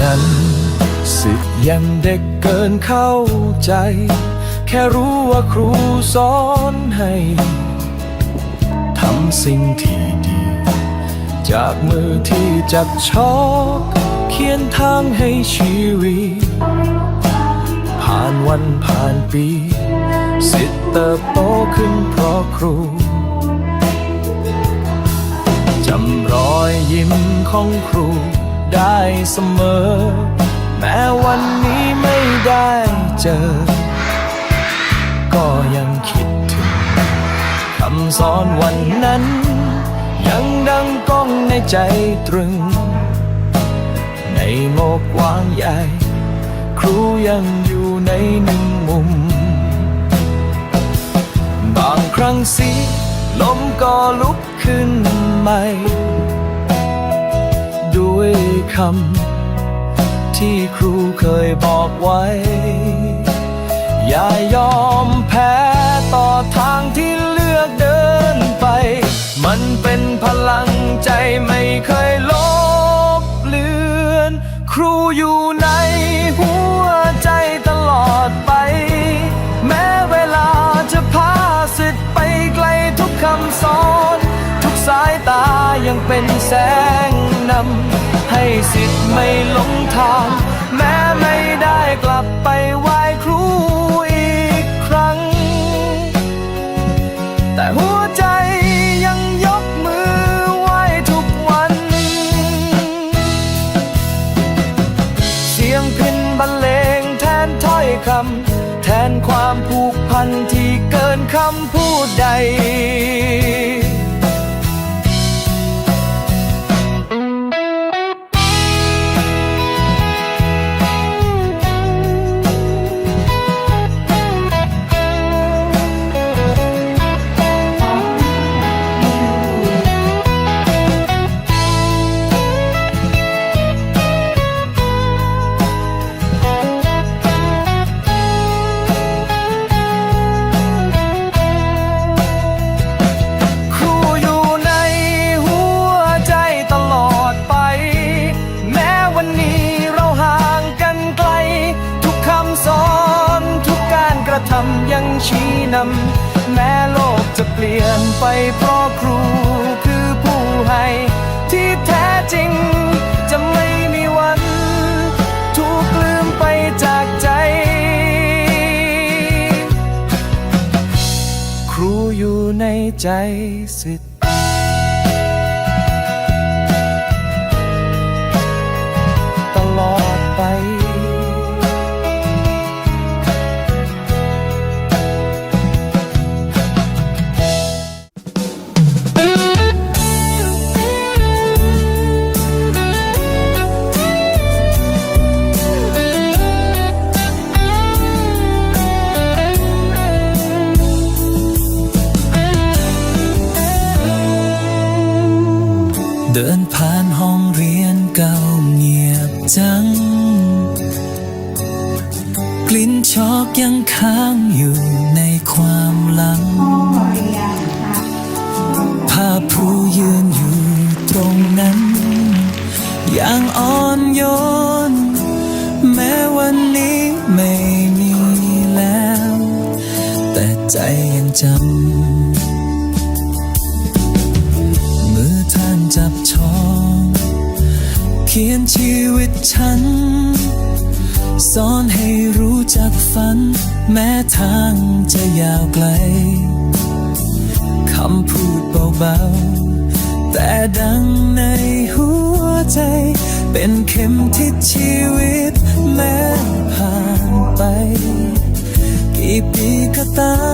นั้น สิยังเด็กเกินเข้าใจ แค่รู้ว่าครูสอนให้ทำสิ่งที่ดี จากมือที่จับช็อกเขียนทางให้ชีวิต ผ่านวันผ่านปี สิทธิ์เติบโตขึ้นเพราะครูจำรอยยิ้มของครู ได้เสมอ แม้วันนี้ไม่ได้เจอ ก็ยังคิดถึงคำสอนวันนั้น ยังดังก้องในใจตรึง ในโลกกว้างใหญ่ ครูยังอยู่ในหนึ่งมุม บางครั้งสิลมก็ลุกขึ้นใหม่ คำที่ครูเคยบอกไว้ อย่ายอมแพ้ต่อทางที่เลือกเดินไป มันเป็นพลังใจไม่เคยลบเลือน ครูอยู่ในหัวใจตลอดไป แม้เวลาจะพาสิทธิ์ไปไกลทุกคำสอน ทุกสายตายังเป็นแสงนำ สิทธิ์ไม่หลงทาง แม้ไม่ได้กลับไปไหว้ครูอีกครั้ง แต่หัวใจยังยกมือไหว้ทุกวัน เสียงพินบรรเลงแทนถ้อยคำแทนความผูกพันที่เกินคำพูดใด นำแม้โลกจะเปลี่ยนไปเพราะครูคือผู้ให้ที่แท้จริงจะไม่มีวัน ถูกลืมไปจากใจ ครูอยู่ในใจสิทธิ เดินผ่านห้องเรียนเก่าเงียบจัง กลิ่นช็อกยังค้างอยู่ในความหลัง ภาพผู้ยืนอยู่ตรงนั้น อย่างอ่อนโยน แม้วันนี้ไม่มีแล้ว แต่ใจยังจำ เขียนชีวิตฉัน สอนให้รู้จักฝัน แม้ทางจะยาวไกล คำพูดเบาๆ แต่ดังในหัวใจ เป็นเข็มทิศชีวิต แม้ผ่านไป กี่ปีก็ตาม